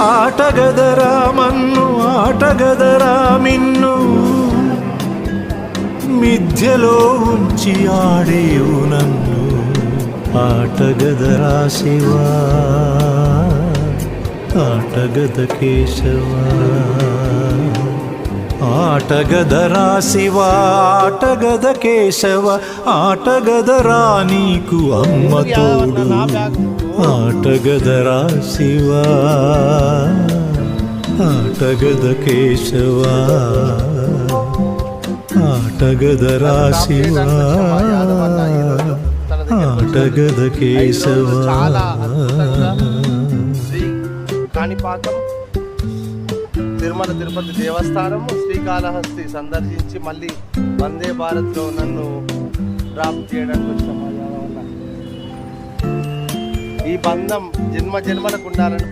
ఆటగదరా మన్ను ఆటగదరా మిన్ను. మిథ్యలో ఉంచి ఆడేవు నన్ను ఆటగదరా శివా ఆటగద కేశవా. ఆటగద రాశివ ఆటగద కేశవ ఆటగదరా నీకు అమ్మ తోడు. ఆటగద రాశివ ఆటగద కేశవ ఆటగద రాశివ ఆటగద కేశవ. శ్రీ కాణిపాకం తిరుమల తిరుపతి దేవస్థానము శ్రీకాళహస్తి సందర్శించి మళ్ళీ వందే భారత్లో నన్ను డ్రాప్ చేయడానికి వచ్చిన ఈ బంధం జన్మ జన్మలకు ఉండాలని